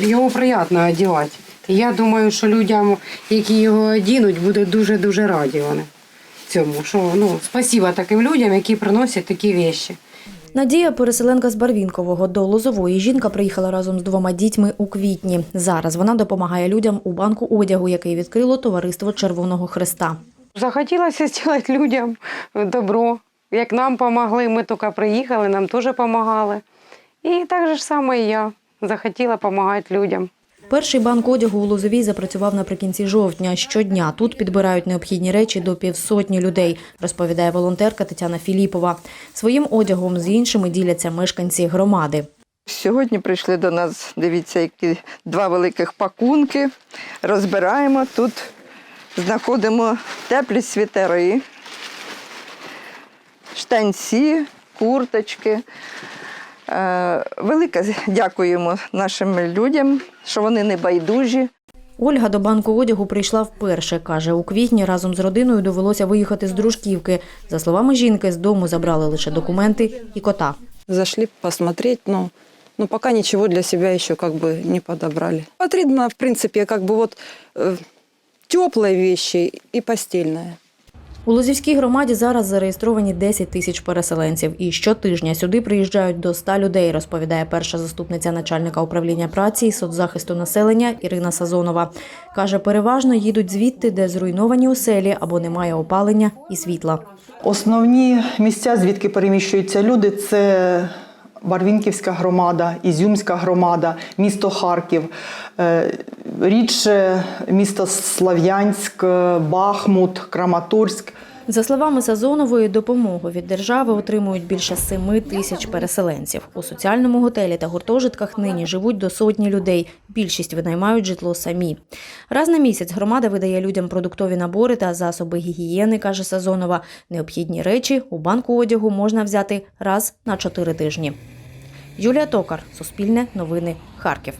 Його приємно одягати. Я думаю, що людям, які його одінуть, будуть дуже-дуже раді вони цьому. Що, ну, спасіба таким людям, які приносять такі речі. Надія, переселенка з Барвінкового до Лозової. Жінка приїхала разом з двома дітьми у квітні. Зараз вона допомагає людям у банку одягу, який відкрило товариство Червоного Христа. Захотілося зробити людям добро. Як нам допомогли, ми тільки приїхали, нам теж допомагали. І так же ж саме і я захотіла допомагати людям. Перший банк одягу у Лозовій запрацював наприкінці жовтня. Щодня тут підбирають необхідні речі до півсотні людей, розповідає волонтерка Тетяна Філіпова. Своїм одягом з іншими діляться мешканці громади. Сьогодні прийшли до нас, дивіться, які два великих пакунки. Розбираємо. Тут знаходимо теплі світери, штанці, курточки. Е, Велике дякуємо нашим людям, що вони не байдужі. Ольга до банку одягу прийшла вперше. Каже, у квітні разом з родиною довелося виїхати з дружківки. За словами жінки, з дому забрали лише документи і кота. Зашли посмотреть, но, но пока ничего для себя еще как бы не подобрали. Потребно, в принципе, как бы вот э, теплые вещи и постельное. У Лозівській громаді зараз зареєстровані 10 тисяч переселенців. І щотижня сюди приїжджають до 100 людей, розповідає перша заступниця начальника управління праці і соцзахисту населення Ірина Сазонова. Каже, переважно їдуть звідти, де зруйновані оселі або немає опалення і світла. Основні місця, звідки переміщуються люди, це Барвінківська громада, Ізюмська громада, місто Харків, е, рідше місто Слав'янськ, Бахмут, Краматорськ. За словами Сазонової, допомогу від держави отримують більше 7 тисяч переселенців. У соціальному готелі та гуртожитках нині живуть до сотні людей. Більшість винаймають житло самі. Раз на місяць громада видає людям продуктові набори та засоби гігієни, каже Сазонова. Необхідні речі у банку одягу можна взяти раз на чотири тижні. Юлія Токар, Суспільне новини, Харків.